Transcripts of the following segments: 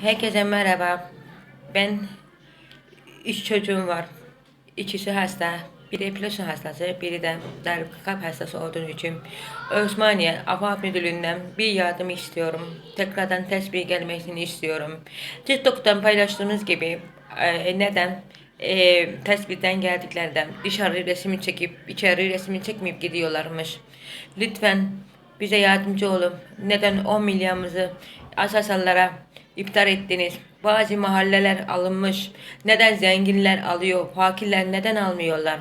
Herkese merhaba. Ben üç çocuğum var. İkisi hasta. Biri epilepsi hastası, biri de darbe kalp hastası olduğu için Osmaniye Afat Müdürlüğü'nden bir yardım istiyorum. Tekrardan tespih gelmesini istiyorum. TikTok'tan paylaştığımız gibi e, neden e, tespitten geldiklerinde dışarı resmi çekip içeri resmi çekmeyip gidiyorlarmış. Lütfen bize yardımcı olun. Neden 10 milyarımızı asasallara iptal ettiniz? Bazı mahalleler alınmış. Neden zenginler alıyor, fakirler neden almıyorlar?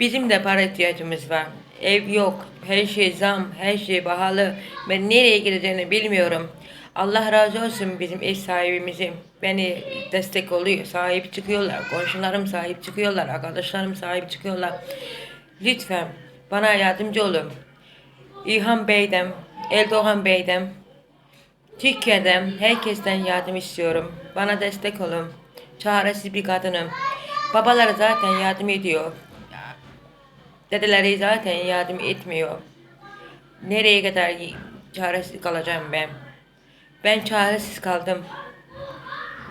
Bizim de para ihtiyacımız var. Ev yok, her şey zam, her şey pahalı. Ben nereye gideceğini bilmiyorum. Allah razı olsun bizim ev sahibimizin. Beni destek oluyor, sahip çıkıyorlar. Komşularım sahip çıkıyorlar, arkadaşlarım sahip çıkıyorlar. Lütfen bana yardımcı olun. İlhan Bey'den, Erdoğan Bey'den, Türkiye'den herkesten yardım istiyorum. Bana destek olun. Çaresiz bir kadınım. Babaları zaten yardım ediyor. Dedeleri zaten yardım etmiyor. Nereye kadar çaresiz kalacağım ben? Ben çaresiz kaldım.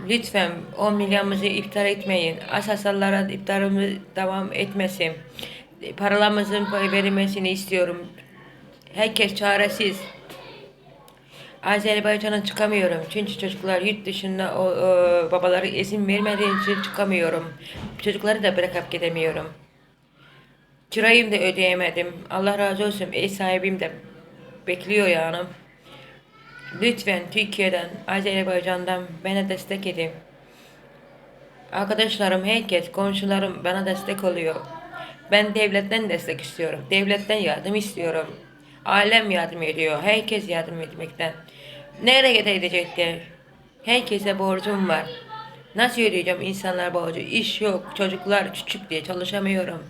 Lütfen 10 milyonumuzu iptal etmeyin. Asasallara iptalimiz devam etmesin. Paralarımızın verilmesini istiyorum. Herkes çaresiz. Azerbaycan'a çıkamıyorum. Çünkü çocuklar yurt dışında o, o, babaları izin vermediği için çıkamıyorum. Çocukları da bırakıp gidemiyorum. Kirayı da ödeyemedim. Allah razı olsun ev sahibim de bekliyor yani. Lütfen Türkiye'den, Azerbaycan'dan bana destek edin. Arkadaşlarım, herkes, komşularım bana destek oluyor. Ben devletten destek istiyorum. Devletten yardım istiyorum. Alem yardım ediyor. Herkes yardım etmekten. Nereye gidecekler? Herkese borcum var. Nasıl ödeyeceğim insanlar borcu? İş yok. Çocuklar küçük diye çalışamıyorum.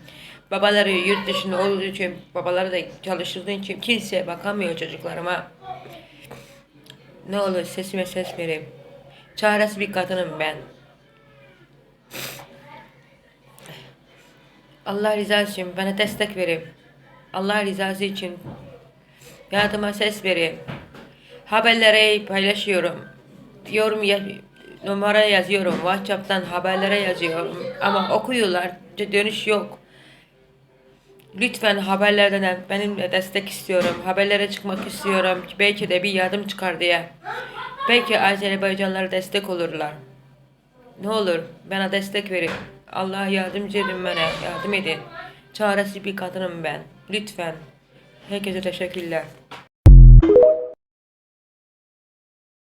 Babaları yurt dışında olduğu için, babaları da çalıştığı için kimse bakamıyor çocuklarıma. Ne olur sesime ses verin. Çaresiz bir kadınım ben. Allah rızası için bana destek verin. Allah rızası için yardıma ses verin. Haberlere paylaşıyorum. Yorum ya numara yazıyorum. WhatsApp'tan haberlere yazıyorum. Ama okuyorlar. Dönüş yok. Lütfen haberlerden benim de destek istiyorum. Haberlere çıkmak istiyorum. Belki de bir yardım çıkar diye. Belki Azerbaycanlılara destek olurlar. Ne olur bana destek verin. Allah yardımcı edin bana. Yardım edin. Çaresiz bir kadınım ben. Lütfen. Herkese teşekkürler.